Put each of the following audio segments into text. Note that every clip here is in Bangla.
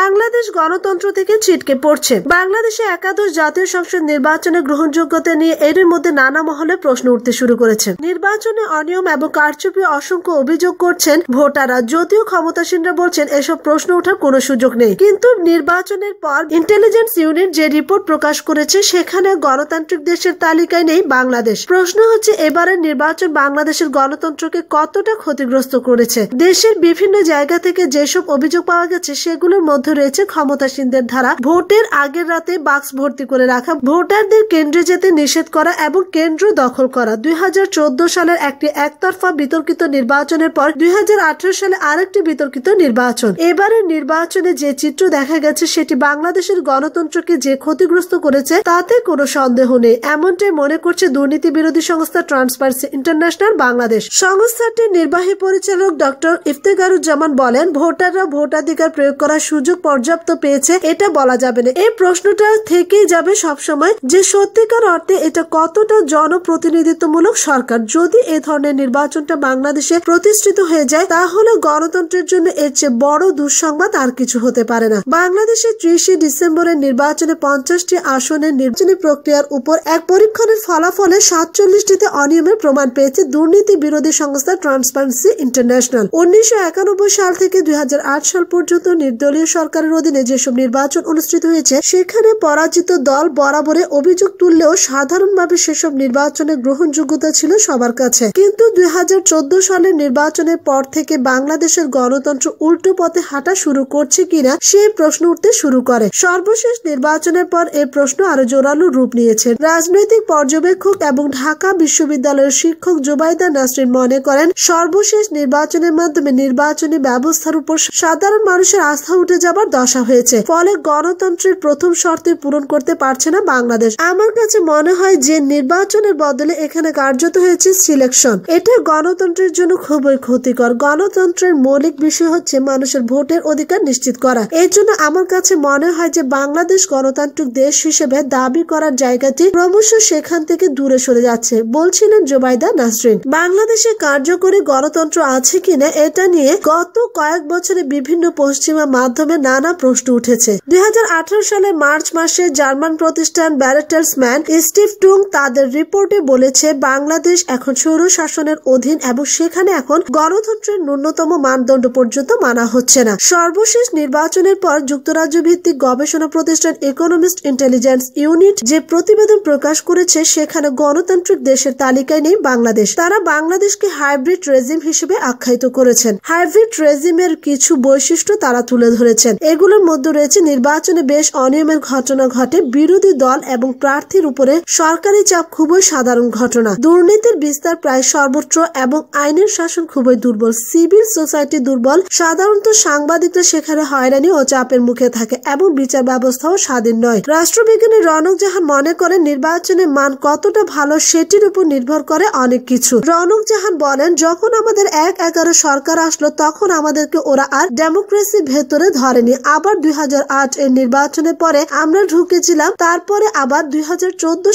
বাংলাদেশ গণতন্ত্র থেকে ছিটকে পড়ছে। বাংলাদেশে একাদশ জাতীয় সংসদ নির্বাচনের গ্রহণযোগ্যতা নিয়ে এর মধ্যে নানা মহলে প্রশ্ন উঠতে শুরু করেছে। নির্বাচনে অনিয়ম এবং কারচুপি অসংখ্য অভিযোগ করছেন ভোটাররা। যদিও ক্ষমতাসীনরা বলছেন এসব প্রশ্ন ওঠার কোনো সুযোগ নেই। কিন্তু নির্বাচনের পর ইন্টেলিজেন্স ইউনিট যে রিপোর্ট প্রকাশ করেছে, সেখানে গণতান্ত্রিক দেশের তালিকায় নেই বাংলাদেশ। প্রশ্ন হচ্ছে, এবারের নির্বাচন বাংলাদেশের গণতন্ত্রকে কতটা ক্ষতিগ্রস্ত করেছে? দেশের বিভিন্ন জায়গা থেকে যেসব অভিযোগ পাওয়া গেছে, সেগুলোর মধ্যে রয়েছে ক্ষমতাসীনদের ধারা ভোটের আগের রাতে বাক্স ভর্তি করে রাখা, ভোটারদের কেন্দ্রে যেতে নিষেধ করা এবং কেন্দ্র দখল করা। দুই হাজার চোদ্দ সালের একটি একতরফা বিতর্কিত নির্বাচনের পর দুই হাজার আঠারো সালে আরেকটি বিতর্কিত নির্বাচন। এবারের নির্বাচনে যে চিত্র দেখা গেছে, সেটি বাংলাদেশের গণতন্ত্রকে যে ক্ষতিগ্রস্ত করেছে, তাতে কোনো সন্দেহ নেই। এমনটাই মনে করছে দুর্নীতি বিরোধী সংস্থা ট্রান্সপারেন্সি ইন্টারন্যাশনাল বাংলাদেশ। সংস্থাটির নির্বাহী পরিচালক ডক্টর ইফতেকারুজ্জামান বলেন, ভোটাররা ভোটাধিকার প্রয়োগ করার সুযোগ পর্যাপ্ত পেয়েছে, এটা বলা যাবে না। এই প্রশ্নটা থেকেই যাবে সবসময় যে সত্যিকার অর্থে এটা কতটা জনপ্রতিনিধিত্বমূলক সরকার। যদি এ ধরনের নির্বাচনটা বাংলাদেশে প্রতিষ্ঠিত হয়ে যায়, তাহলে গণতন্ত্রের জন্য এর চেয়ে বড় দুঃসংবাদ আর কিছু হতে পারে না। বাংলাদেশে ত্রিশে ডিসেম্বরের নির্বাচনে পঞ্চাশটি আসনের নির্বাচনী প্রক্রিয়ার উপর এক পরীক্ষণের ফলাফলে সাতচল্লিশটিতে অনিয়মের প্রমাণ পেয়েছে দুর্নীতি বিরোধী সংস্থা ট্রান্সপারেন্সি ইন্টারন্যাশনাল উনিশশো একানব্বই সাল থেকে দুই হাজার আট সাল পর্যন্ত নির্দলীয় সরকারের অধীনে যেসব নির্বাচন অনুষ্ঠিত হয়েছে, সেখানে পরাজিত দল বরাবরে অভিযোগ তুললেও সাধারণভাবে সেসব নির্বাচনের গ্রহণযোগ্যতা ছিল সবার কাছে। কিন্তু দুই হাজার চোদ্দ সালের নির্বাচনের পর থেকে বাংলাদেশের গণতন্ত্র উল্টো পথে হাঁটা শুরু করছে কিনা, সেই প্রশ্ন উঠতে শুরু করে। সর্বশেষ নির্বাচনের পর এ প্রশ্ন আরও জোরালো রূপ নিয়েছে। রাজনৈতিক পর্যবেক্ষক এবং ঢাকা বিশ্ববিদ্যালয়ের শিক্ষক জুবাইদা নাসরিন মনে করেন, সর্বশেষ নির্বাচনের মাধ্যমে নির্বাচনী ব্যবস্থার উপর সাধারণ মানুষের আস্থা উঠে যাবার দশা হয়েছে। ফলে গণতন্ত্রের প্রথম শর্তে পূরণ করতে পারছে না বাংলাদেশ। আমার কাছে মনে হয় যে নির্বাচনের বদলে এখানে কার্যত হয়েছে সিলেকশন। এটা গণতন্ত্রের জন্য খুবই ক্ষতিকর। গণতন্ত্রের মৌলিক বিষয় হচ্ছে মানুষের ভোটের অধিকার নিশ্চিত করা। এই জন্য আমার কাছে মনে হয় যে বাংলাদেশ গণতান্ত্রিক দেশ হিসেবে দাবি করার জায়গাটি ক্রমশ সেখান থেকে দূরে সরে যাচ্ছে, বলছিলেন জোবাইদা নাসরিন। বাংলাদেশে কার্যকরী গণতন্ত্র আছে কিনা এটা নিয়ে গত কয়েক বছরে বিভিন্ন পশ্চিমা মাধ্যমে নানা প্রশ্ন উঠেছে। দুই হাজার আঠারো সালে মার্চ মাসে জার্মান প্রতিষ্ঠান ব্যারেটার্স ম্যান স্টিভ টুং তাদের রিপোর্টে বলেছে, বাংলাদেশ এখন সৌর শাসনের অধীন এবং সেখানে এখন গণতন্ত্রের ন্যূনতম মানদণ্ড পর্যন্ত মানা হচ্ছে না। সর্বশেষ নির্বাচনের পর যুক্তরাজ্য ভিত্তিক গবেষণা প্রতিষ্ঠান ইকোনমিস্ট ইন্টেলিজেন্স ইউনিট যে প্রতিবেদন প্রকাশ করেছে, সেখানে গণতান্ত্রিক দেশের তালিকায় নেই বাংলাদেশ। তারা বাংলাদেশকে হাইব্রিড রেজিম হিসেবে আখ্যায়িত করেছেন। হাইব্রিড রেজিমের কিছু বৈশিষ্ট্য তারা তুলে ধরেছেন এগুলোর মধ্যে রয়েছে নির্বাচনে বেশ অনিয়মের ঘটনা ঘটে, বিরোধী দল এবং প্রার্থীর উপরে সরকারি চাপ খুবই সাধারণ ঘটনা। দুর্নীতির বিস্তার প্রায় সর্বত্র এবং আইনের শাসন খুবই দুর্বল। সিভিল সোসাইটি দুর্বল। সাধারণত সাংবাদিকরা সেখানে হয়রানি ও চাপের মুখে থাকে এবং বিচার ব্যবস্থাও স্বাধীন নয়। রাষ্ট্রবিজ্ঞানী রনক জাহান মনে করেন, নির্বাচনের মান কতটা ভালো সেটির উপর নির্ভর করে অনেক কিছু। রনক জাহান বলেন, যখন আমাদের এক এগারো সরকার আসলো, তখন আমাদেরকে ওরা আর ডেমোক্রেসির ভেতরে ধরেনি আবার দুই হাজার আট এর নির্বাচনের পরে আমরা ঢুকেছিলাম। তারপরে আবার দুই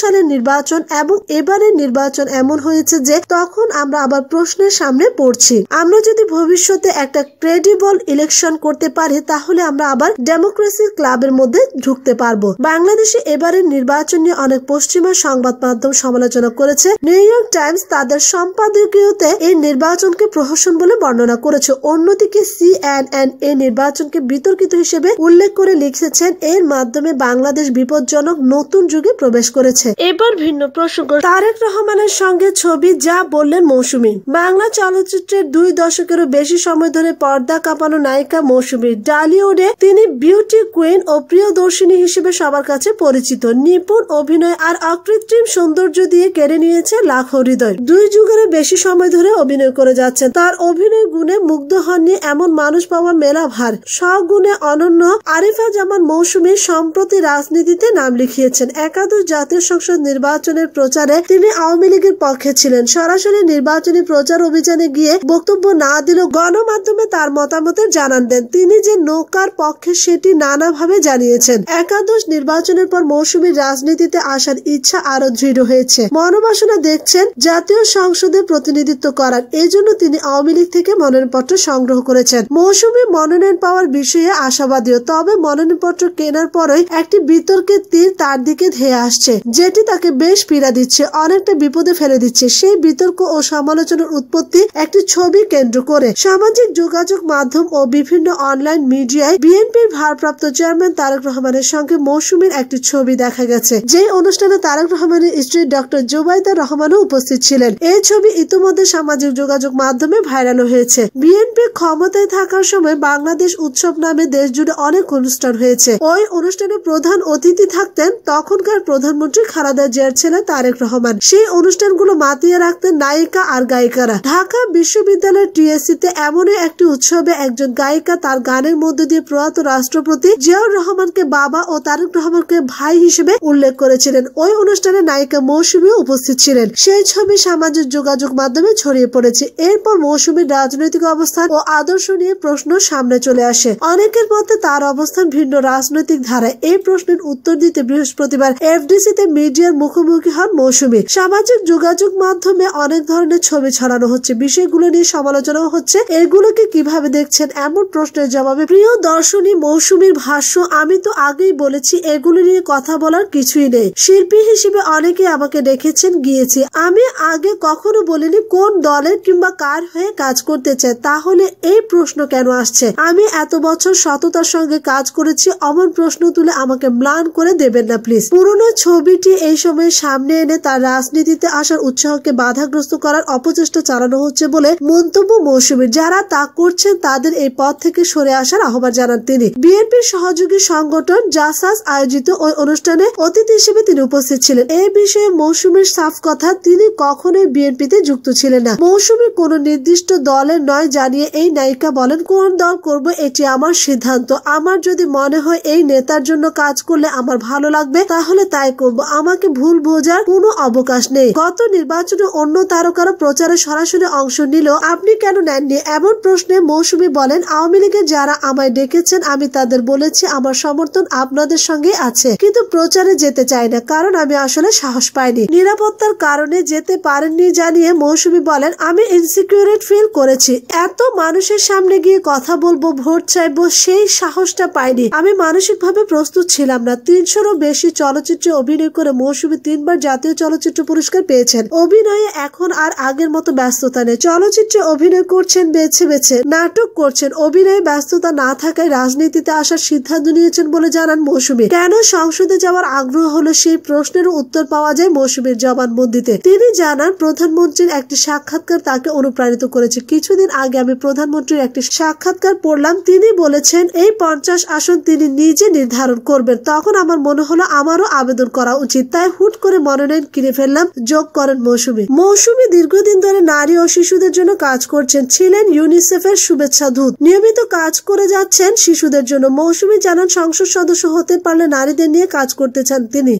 সালের নির্বাচন এবং এবারের নির্বাচন এমন হয়েছে যে তখন আমরা আবার প্রশ্নের সামনে পড়ছি। আমরা যদি ভবিষ্যতে একটা ক্রেডিবল ইলেকশন করতে পারি, তাহলে আমরা আবার ডেমোক্রেসির ক্লাবের মধ্যে ঢুকতে পারব। বাংলাদেশে এবারের নির্বাচন নিয়ে অনেক পশ্চিমা সংবাদ মাধ্যম সমালোচনা করেছে। নিউ ইয়র্ক টাইমস তাদের সম্পাদকীয়তে এই নির্বাচনকে প্রহসন বলে বর্ণনা করেছে। অন্যদিকে সিএনএন এই নির্বাচনকে বিতর্কিত হিসেবে উল্লেখ করে লিখেছেন, এর মাধ্যমে বাংলাদেশ বিপজ্জনক নতুন যুগে প্রবেশ করেছে। এবার ভিন্ন প্রসঙ্গ। তারেক রহমানের সঙ্গে ছবি যা বললেন মৌসুমী। বাংলা চলচ্চিত্রের দুই দশকেরও বেশি সময় ধরে পর্দা কাঁপানো নায়িকা মৌসুমী। ডালিউডে তিনি বিউটি কুইন ও প্রিয়দর্শিনী হিসেবে সবার কাছে পরিচিত। নিপুণ অভিনয় আর অকৃত্রিম সৌন্দর্য দিয়ে কেড়ে নিয়েছে লাখো হৃদয়। দুই যুগের বেশি সময় ধরে অভিনয় করে যাচ্ছেন। তার অভিনয় গুণে মুগ্ধ হননি এমন মানুষ পাওয়া মেলা ভার সগুণে অনন্য আরিফা জামান মৌসুমী সম্প্রতি রাজনীতিতে নাম লিখিয়েছেন। একাদশ জাতীয় সংসদ নির্বাচনের প্রচারে তিনি আওয়ামী লীগের পক্ষে ছিলেন। সরাসরি নির্বাচনী প্রচার অভিযানে গিয়ে বক্তব্য না দিলেও গণমাধ্যমে তার মতামতের জানান দেন। তিনি যে নৌকার পক্ষে সেটি নানাভাবে জানিয়েছেন। একাদশ নির্বাচনের পর মৌসুমীর রাজনীতিতে আসার ইচ্ছা আরও দৃঢ় হয়েছে। মনোবাসনা দেখছেন জাতীয় সংসদে প্রতিনিধিত্ব করার। এজন্য তিনি আওয়ামী লীগ থেকে মনোনয়নপত্র সংগ্রহ করেছেন। মৌসুমী মনোনয়ন পাওয়ার বিষয়ে সে আশাবাদীও তবে মনোনয়নপত্র কেনার পরই একটি বিতর্কের তীর তার দিকে ধেয়ে আসছে, যেটি তাকে বেশ পীড়া দিচ্ছে, অনেকটা বিপদে ফেলে দিচ্ছে। সেই বিতর্ক ও সমালোচনার উৎপত্তি একটি ছবি কেন্দ্র করে। সামাজিক যোগাযোগ মাধ্যম ও বিভিন্ন অনলাইন মিডিয়ায় বিএনপির ভারপ্রাপ্ত চেয়ারম্যান তারেক রহমানের সঙ্গে মৌসুমীর একটি ছবি দেখা গেছে। যে অনুষ্ঠানে তারেক রহমানের স্ত্রী ডক্টর জুবাইদা রহমানও উপস্থিত ছিলেন। এই ছবি ইতিমধ্যে সামাজিক যোগাযোগ মাধ্যমে ভাইরাল হয়েছে। বিএনপি ক্ষমতায় থাকার সময় বাংলাদেশ উৎসব নামে দেশ জুড়ে অনেক অনুষ্ঠান হয়েছে। ওই অনুষ্ঠানে প্রধান অতিথি থাকতেন তখনকার প্রধানমন্ত্রী খালেদা জিয়ার ছেলে তারেক রহমান। সেই অনুষ্ঠানগুলো মাতিয়ে রাখতেন নায়িকা আর গায়িকারা। ঢাকা বিশ্ববিদ্যালয়ের টিএসসিতে এমনই একটি উৎসবে একজন গায়িকা তার গানের মধ্যে দিয়ে প্রয়াত রাষ্ট্রপতি জিয়াউর রহমানকে বাবা ও তারেক রহমানকে ভাই হিসেবে উল্লেখ করেছিলেন। ওই অনুষ্ঠানে নায়িকা মৌসুমীও উপস্থিত ছিলেন। সেই ছবি সামাজিক যোগাযোগ মাধ্যমে ছড়িয়ে পড়েছে। এরপর মৌসুমীর রাজনৈতিক অবস্থান ও আদর্শ নিয়ে প্রশ্ন সামনে চলে আসে। অনেকের মধ্যে তার অবস্থান ভিন্ন রাজনৈতিক ধারায়। এই প্রশ্নের উত্তর দিতে বৃহস্পতিবার এফডিসিতে মিডিয়ার মুখোমুখি হন মৌসুমী। সামাজিক যোগাযোগ মাধ্যমে অনেক ধরনের ছবি ছড়ানো হচ্ছে। বিষয়গুলো নিয়ে সমালোচনাও হচ্ছে। এগুলোকে কীভাবে দেখছেন এমন প্রশ্নের জবাবে প্রিয় দর্শনী মৌসুমীর ভাষ্য, আমি তো আগেই বলেছি, এগুলো নিয়ে কথা বলার কিছুই নেই। শিল্পী হিসেবে অনেকে আমাকে ডেকেছেন গিয়েছি। আমি আগে কখনো বলিনি কোন দলের কিংবা কার হয়ে কাজ করতে চায়। তাহলে এই প্রশ্ন কেন আসছে? আমি এত বছর সততার সঙ্গে কাজ করেছি, অমন প্রশ্ন তুলে আমাকে ম্লান করে দেবেন না প্লিজ পুরনো ছবিটি এই সময় সামনে এনে তার রাজনীতিতে আসার উৎসাহকে বাধাগ্রস্ত করার অপচেষ্টা চালানো হচ্ছে বলে মন্তব্য মৌসুমীর যারা তা করছেন, তাদের এই পথ থেকে সরে আসার আহ্বান জানান তিনি। বিএনপির সহযোগী সংগঠন জাসাস আয়োজিত ওই অনুষ্ঠানে অতিথি হিসেবে তিনি উপস্থিত ছিলেন। এই বিষয়ে মৌসুমীর সাফ কথা, তিনি কখনোই বিএনপিতে যুক্ত ছিলেন না। মৌসুমী কোন নির্দিষ্ট দলের নয় জানিয়ে এই নায়িকা বলেন, কোন দল করব, এটি আমার সিদ্ধান্ত। আমার যদি মনে হয় এই নেতার জন্য কাজ করলে আমার ভালো লাগবে, তাহলে তাই করব। আমাকে ভুল বোঝার কোনো অবকাশ নেই। গত নির্বাচনে অন্য তারকারা প্রচারে সরাসরি অংশ নিল আপনি কেন নেননি? এমন প্রশ্নে মৌসুমী বলেন, আওয়ামী লীগের যারা আমায় ডেকেছেন, আমি তাদের বলেছি, আমার সমর্থন আপনাদের সঙ্গে আছে। কিন্তু প্রচারে যেতে চাই না, কারণ আমি আসলে সাহস পাইনি। নিরাপত্তার কারণে যেতে পারেননি জানিয়ে মৌসুমী বলেন, আমি ইনসিকিউরেট ফিল করেছি। এত মানুষের সামনে গিয়ে কথা বলব, ভোট চাইব সেই সাহসটা পাইনি। আমি মানসিকভাবে প্রস্তুত ছিলাম না। তিনশোরও বেশি চলচ্চিত্রে অভিনয় করে মৌসুমী তিনবার জাতীয় চলচ্চিত্র পুরস্কার পেয়েছেন। অভিনয়ে এখন আর আগের মতো ব্যস্ততা নেই। চলচ্চিত্রে অভিনয় করছেন, বেছে বেছে নাটক করছেন। অভিনয়ে ব্যস্ততা না থাকায় রাজনীতিতে আসার সিদ্ধান্ত নিয়েছেন বলে জানান মৌসুমী। কেন সংসদে যাওয়ার আগ্রহ হলো সেই প্রশ্নের উত্তর পাওয়া যায় মৌসুমীর জবানবন্দিতে। তিনি জানান, প্রধানমন্ত্রীর একটি সাক্ষাৎকার তাকে অনুপ্রাণিত করেছে। কিছুদিন আগে আমি প্রধানমন্ত্রীর একটি সাক্ষাৎকার পড়লাম। তিনি বলেছেন, এই পঞ্চাশ আসন তিনি নিজে নির্ধারণ করবেন। তখন আমার মনে হলো আমারও আবেদন করা উচিত। তাই হুট করে মনোনয়ন কিনে ফেললাম। যোগ করেন মৌসুমী। মৌসুমী দীর্ঘদিন ধরে নারী ও শিশুদের জন্য কাজ করছেন। ছিলেন ইউনিসেফের শুভেচ্ছা দূত। নিয়মিত কাজ করে যাচ্ছেন শিশুদের জন্য। মৌসুমী জানান, সংসদ সদস্য হতে পারলে নারীদের নিয়ে কাজ করতে চান তিনি।